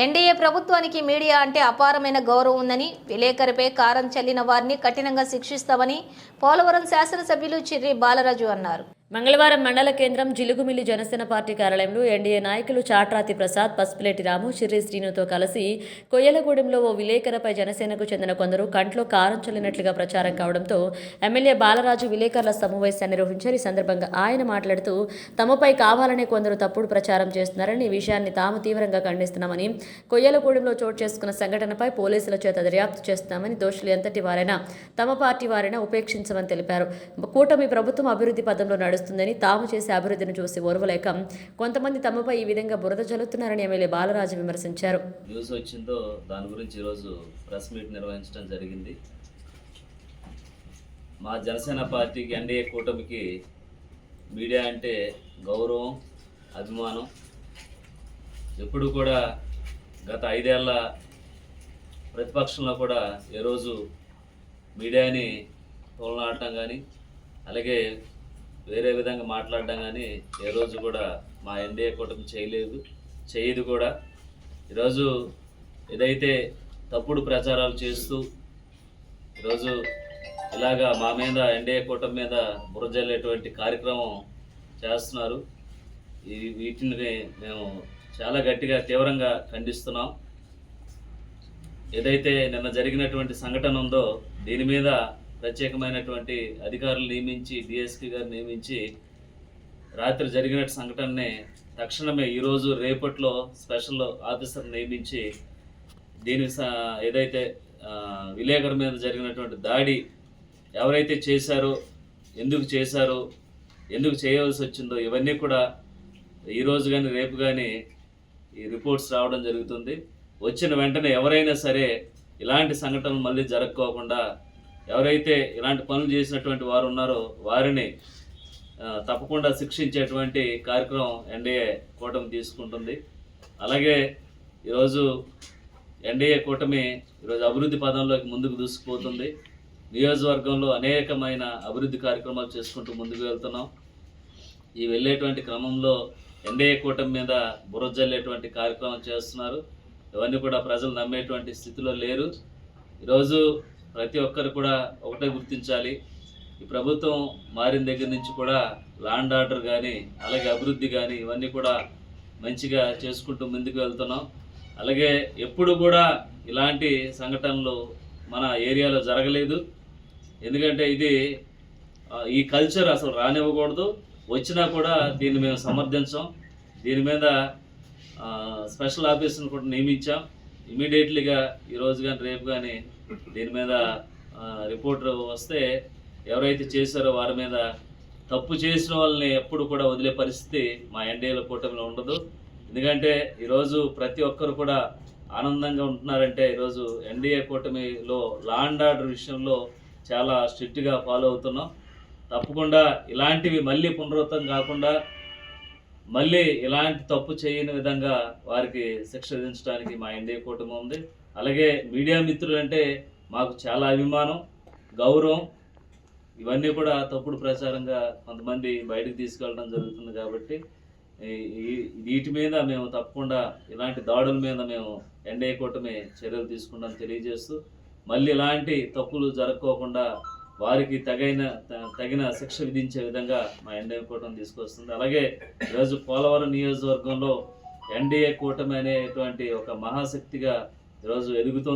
NDA ప్రభుత్వానికి media అంటే అపారమైన గౌరవం ఉందని విలేకరిపై కారం చల్లిన వారిని కఠినంగా శిక్షిస్తామని పోలవరం శాసనసభ్యులు చిర్రి బాలరాజు అన్నారు. మంగళవారం మండల కేంద్రం జిలుగుమిల్లి జనసేన పార్టీ కార్యాలయంలో ఎన్డీఏ నాయకులు చాట్రాతి ప్రసాద్ పసుపులేటి రాము చిర్రి శ్రీనుతో కలిసి కొయ్యలగూడెంలో ఓ విలేకరుపై జనసేనకు చెందిన కొందరు కంట్లో కారం చల్లినట్లుగా ప్రచారం కావడంతో ఎమ్మెల్యే బాలరాజు విలేకరుల సమావేశాన్ని నిర్వహించారు. ఈ సందర్భంగా ఆయన మాట్లాడుతూ తమపై కావాలనే కొందరు తప్పుడు ప్రచారం చేస్తున్నారని ఈ విషయాన్ని తాము తీవ్రంగా ఖండిస్తున్నామని కొయ్యలగూడెంలో చోటు చేసుకున్న సంఘటనపై పోలీసుల చేత దర్యాప్తు చేస్తున్నామని దోషులు ఎంతటి వారైనా తమ పార్టీ వారైనా ఉపేక్షించమని తెలిపారు. కూటమి ప్రభుత్వం అభివృద్ధి పదంలో చేస్తుందని తాము చేసే అభివృద్ధిని చూసి ఓర్వలేక కొంతమంది తమపై ఈ విధంగా బురద జల్లుతున్నారని ఎమ్మెల్యే బాలరాజు విమర్శించారు. న్యూస్ వచ్చిందో దాని గురించి ఈరోజు ప్రెస్ మీట్ నిర్వహించడం జరిగింది. మా జనసేన పార్టీకి ఎన్డీఏ కూటమికి మీడియా అంటే గౌరవం అభిమానం. ఎప్పుడు కూడా గత ఐదేళ్ళ ప్రతిపక్షంలో కూడా ఏ రోజు మీడియాని తోలనాడటం కానీ అలాగే వేరే విధంగా మాట్లాడడం కానీ ఏ రోజు కూడా మా ఎన్డీఏ కూటమి చేయలేదు చేయదు కూడా. ఈరోజు ఏదైతే తప్పుడు ప్రచారాలు చేస్తూ ఈరోజు ఇలాగా మా మీద ఎన్డీఏ కూటమి మీద బురజల్లేటువంటి కార్యక్రమం చేస్తున్నారు. ఈ వీటిని మేము చాలా గట్టిగా తీవ్రంగా ఖండిస్తున్నాం. ఏదైతే నిన్న జరిగినటువంటి సంఘటన ఉందో దీని మీద ప్రత్యేకమైనటువంటి అధికారులు నియమించి డిఎస్పీ గారు నియమించి రాత్రి జరిగిన సంఘటనని తక్షణమే ఈరోజు రేపట్లో స్పెషల్ ఆఫీసర్ నియమించి దీని ఏదైతే విలేకరు మీద జరిగినటువంటి దాడి ఎవరైతే చేశారో ఎందుకు చేశారో ఎందుకు చేయవలసి వచ్చిందో ఇవన్నీ కూడా ఈరోజు కానీ రేపు కానీ ఈ రిపోర్ట్స్ రావడం జరుగుతుంది. వచ్చిన వెంటనే ఎవరైనా సరే ఇలాంటి సంఘటనలు మళ్ళీ జరగకోకుండా ఎవరైతే ఇలాంటి పనులు చేసినటువంటి వారు ఉన్నారో వారిని తప్పకుండా శిక్షించేటువంటి కార్యక్రమం ఎన్డీఏ కూటమి తీసుకుంటుంది. అలాగే ఈరోజు ఎన్డీఏ కూటమి ఈరోజు అభివృద్ధి పదంలోకి ముందుకు దూసుకుపోతుంది. నియోజకవర్గంలో అనేకమైన అభివృద్ధి కార్యక్రమాలు చేసుకుంటూ ముందుకు వెళ్తున్నాం. ఈ వెళ్ళేటువంటి క్రమంలో ఎన్డీఏ కూటమి మీద బురజల్లేటువంటి కార్యక్రమం చేస్తున్నారు. ఇవన్నీ కూడా ప్రజలు నమ్మేటువంటి స్థితిలో లేరు. ఈరోజు ప్రతి ఒక్కరు కూడా ఒకటే గుర్తించాలి. ఈ ప్రభుత్వం మారిన దగ్గర నుంచి కూడా ల్యాండ్ ఆర్డర్ కానీ అలాగే అభివృద్ధి కానీ ఇవన్నీ కూడా మంచిగా చేసుకుంటూ ముందుకు వెళ్తున్నాం. అలాగే ఎప్పుడు కూడా ఇలాంటి సంఘటనలు మన ఏరియాలో జరగలేదు. ఎందుకంటే ఇది ఈ కల్చర్ అసలు రానివ్వకూడదు. వచ్చినా కూడా దీన్ని మేము సమర్థించాం. దీని మీద స్పెషల్ ఆఫీసర్ని కూడా నియమించాం. ఇమీడియట్లీగా ఈరోజు కానీ రేపు కానీ దీని మీద రిపోర్టర్ రిపోర్ట్ వస్తే ఎవరైతే చేశారో వారి మీద తప్పు చేసిన వాళ్ళని ఎప్పుడు కూడా వదిలే పరిస్థితి మా ఎన్డీఏల కూటమిలో ఉండదు. ఎందుకంటే ఈరోజు ప్రతి ఒక్కరు కూడా ఆనందంగా ఉంటున్నారంటే ఈరోజు ఎన్డీఏ కూటమిలో లా అండ్ ఆర్డర్ విషయంలో చాలా స్ట్రిక్ట్గా ఫాలో అవుతున్నాం. తప్పకుండా ఇలాంటివి మళ్ళీ పునరావృతం కాకుండా మళ్ళీ ఇలాంటి తప్పు చేయని విధంగా వారికి శిక్ష విధించడానికి మా ఎన్డీఏ కూటమి ఉంది. అలాగే మీడియా మిత్రులు అంటే మాకు చాలా అభిమానం గౌరవం. ఇవన్నీ కూడా తప్పుడు ప్రచారంగా కొంతమంది బయటకు తీసుకెళ్ళడం జరుగుతుంది కాబట్టి వీటి మీద మేము తప్పకుండా ఇలాంటి దాడుల మీద మేము ఎన్డీఏ కూటమి చర్యలు తీసుకుంటాం తెలియజేస్తూ మళ్ళీ ఇలాంటి తప్పులు జరగకోకుండా వారికి తగిన త- తగిన శిక్ష విధించే విధంగా మా ఎన్డీఏ కూటమి తీసుకొస్తుంది. అలాగే ఈరోజు పోలవరం నియోజకవర్గంలో ఎన్డీఏ కూటమి అనేటువంటి ఒక మహాశక్తిగా ఈరోజు ఎదుగుతుంది.